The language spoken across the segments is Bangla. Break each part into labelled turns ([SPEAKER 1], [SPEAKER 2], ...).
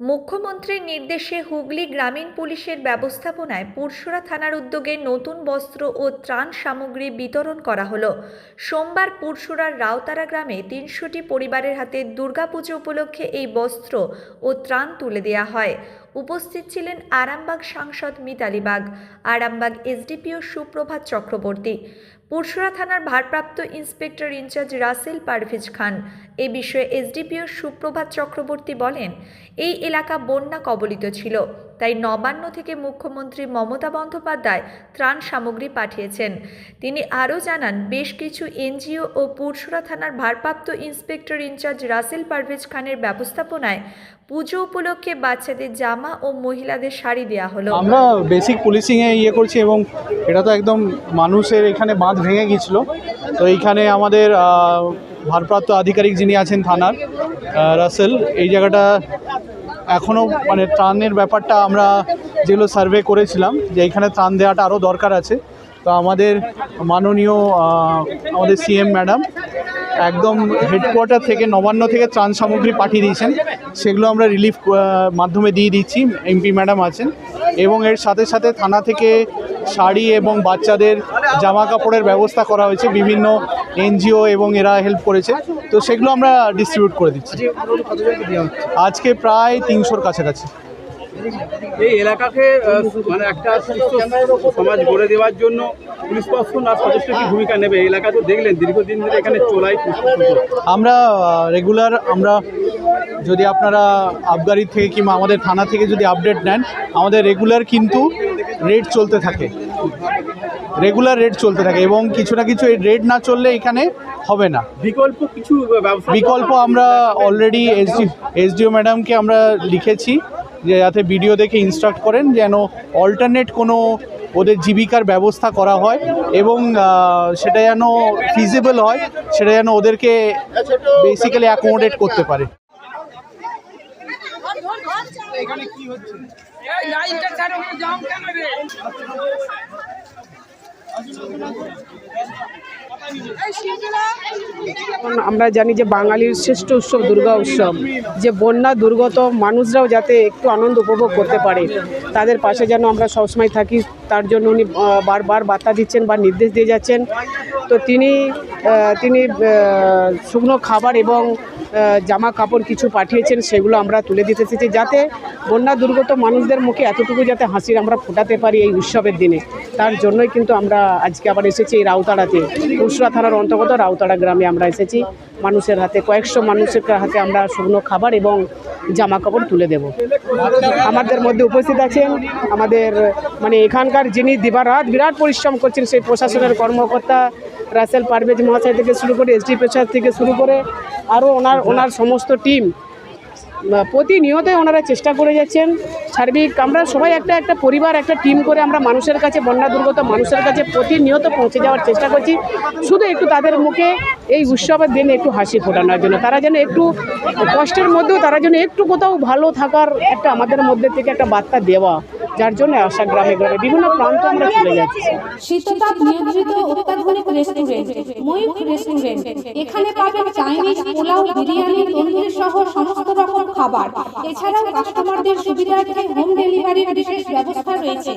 [SPEAKER 1] মুখ্যমন্ত্রীর নির্দেশে হুগলি গ্রামীণ পুলিশের ব্যবস্থাপনায় পুরসুরা থানার উদ্যোগে নতুন বস্ত্র ও ত্রাণ সামগ্রী বিতরণ করা হলো। সোমবার পুরসুরার রাওতারা গ্রামে তিনশোটি পরিবারের হাতে দুর্গাপুজো উপলক্ষে এই বস্ত্র ও ত্রাণ তুলে দেওয়া হয়। উপস্থিত ছিলেন আরামবাগ সাংসদ মিতালি বাগ আরামবাগ এসডিপিও সুপ্রভাত চক্রবর্তী, পুরসুরা থানার ভারপ্রাপ্ত ইন্সপেক্টর ইনচার্জ রাসেল পারভেজ খান। এ বিষয়ে এসডিপিও সুপ্রভাত চক্রবর্তী বলেন, এই এলাকা বন্যা কবলিত ছিল। তাই নবান্ন থেকে মুখ্যমন্ত্রী মমতা বন্দ্যোপাধ্যায় ত্রাণ সামগ্রী পাঠিয়েছেন। তিনি আরও জানান, বেশ কিছু এনজিও ও পুরসুরা থানার ভারপ্রাপ্ত ইন্সপেক্টর ইনচার্জ রাসেল পারভেজ খানের ব্যবস্থাপনায় পুজো উপলক্ষে বাচ্চাদের জামা ও মহিলাদের শাড়ি দেওয়া হলো।
[SPEAKER 2] আমরা বেসিক পুলিশিংয়ে ইয়ে করছি এবং এটা তো একদম মানুষের এখানে বাঁধ ভেঙে গিয়েছিল। তো এইখানে আমাদের ভারপ্রাপ্ত আধিকারিক যিনি আছেন থানার রাসেল, এই জায়গাটা এখনও মানে ত্রাণের ব্যাপারটা আমরা যেগুলো সার্ভে করেছিলাম, যে এখানে ত্রাণ দেওয়াটা আরও দরকার আছে। তো আমাদের মাননীয় আমাদের সিএম ম্যাডাম একদম হেডকোয়ার্টার থেকে নবান্ন থেকে ত্রাণ সামগ্রী পাঠিয়ে দিয়েছেন। সেগুলো আমরা রিলিফ মাধ্যমে দিয়ে দিচ্ছি এমপি ম্যাডাম আছেন। এবং এর সাথে সাথে থানা থেকে শাড়ি এবং বাচ্চাদের জামা কাপড়ের ব্যবস্থা করা হয়েছে। বিভিন্ন এনজিও এবং এরা হেল্প করেছে। তো সেগুলো আমরা ডিস্ট্রিবিউট করে দিচ্ছি। আজকে প্রায় তিনশোর কাছাকাছি।
[SPEAKER 3] এই এলাকাকে মানে একটা সুস্থ সমাজ গড়ে দেওয়ার জন্য পুলিশ প্রশাসন আর সদস্য কি ভূমিকা নেবে? এই এলাকা তো দেখলেন দীর্ঘদিন ধরে এখানে চোলাই
[SPEAKER 2] আমরা রেগুলার আমরা যদি আপনারা আবগারি থেকে কিংবা আমাদের থানা থেকে যদি আপডেট নেন আমাদের রেগুলার কিন্তু রেট চলতে থাকে। রেগুলার রেট চলতে থাকে এবং কিছু না কিছু রেট না চললে এখানে হবে না।
[SPEAKER 3] বিকল্প কিছু
[SPEAKER 2] বিকল্প আমরা অলরেডি এসডি এসডিও ম্যাডামকে আমরা লিখেছি যে যাতে ভিডিও দেখে ইনস্ট্রাক্ট করেন যেন অল্টারনেট কোনো ওদের জীবিকার ব্যবস্থা করা হয় এবং সেটা যেন ফিজিবল হয় সেটা যেন ওদেরকে বেসিক্যালি অ্যাকোমোডেট করতে পারে।
[SPEAKER 4] এখন আমরা জানি যে বাঙালির শ্রেষ্ঠ উৎসব দুর্গা উৎসব, যে বন্যা দুর্গত মানুষরাও যাতে একটু আনন্দ উপভোগ করতে পারে, তাদের পাশে যেন আমরা সবসময় থাকি। তার জন্য উনি বারবার বার্তা দিচ্ছেন বা নির্দেশ দিয়ে যাচ্ছেন। তো তিনি তিনি শুকনো খাবার এবং জামা কাপড় কিছু পাঠিয়েছেন, সেগুলো আমরা তুলে দিতে এসেছি যাতে বন্যা দুর্গত মানুষদের মুখে এতটুকু যাতে হাসির আমরা ফোটাতে পারি এই উৎসবের দিনে। তার জন্যই কিন্তু আমরা আজকে আবার এসেছি এই রাউতাড়াতে। পুরসুরা থানার অন্তর্গত রাউতাড়া গ্রামে আমরা এসেছি। মানুষের হাতে, কয়েকশো মানুষের হাতে আমরা শুকনো খাবার এবং জামা কাপড় তুলে দেব। আমাদের মধ্যে উপস্থিত আছেন আমাদের মানে এখানকার যিনি দিবারাত বিরাট পরিশ্রম করছেন, সেই প্রশাসনের কর্মকর্তা রাসেল পারভেজ মহাশয় থেকে শুরু করে এসডি প্রসাদ থেকে শুরু করে আরও ওনার ওনার সমস্ত টিম প্রতিনিয়তই ওনারা চেষ্টা করে যাচ্ছেন। সার্বিক, আমরা সবাই একটা একটা পরিবার, একটা টিম করে আমরা মানুষের কাছে, বন্যা দুর্গত মানুষের কাছে প্রতিনিয়ত পৌঁছে যাওয়ার চেষ্টা করছি। শুধু একটু তাদের মুখে এই উৎসবের দিনে একটু হাসি ফোটানোর জন্য, তারা যেন একটু কষ্টের মধ্যেও, তারা যেন একটু কোথাও ভালো থাকার একটা আমাদের মধ্যে থেকে একটা বার্তা দেওয়া। যার জন্য আশা গ্রামে গ্রামে বিভিন্ন প্রান্ত আমরা চলে যাচ্ছি।
[SPEAKER 5] নিয়ন্ত্রিত অত্যাধুনিক রেস্টুরেন্ট ময়ূখ রেস্টুরেন্ট এখানে পাবেন চাইনিজ পোলাও, বিরিয়ানি সহ সমস্ত রকম খাবার। এছাড়াও কাস্টমারদের সুবিধার্থে হোম ডেলিভারির বিশেষ ব্যবস্থা রয়েছে।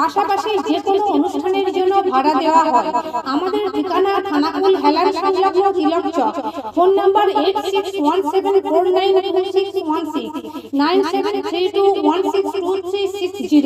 [SPEAKER 5] পাশাপাশি যে কোনো অনুষ্ঠানের জন্য ভাড়া দেওয়া হয়। আমাদের ঠিকানা থানাকুল হেলান সংলগ্ন Tilak Chak. Phone number eight six one seven four nine two six one six nine seven three two one six two three six zero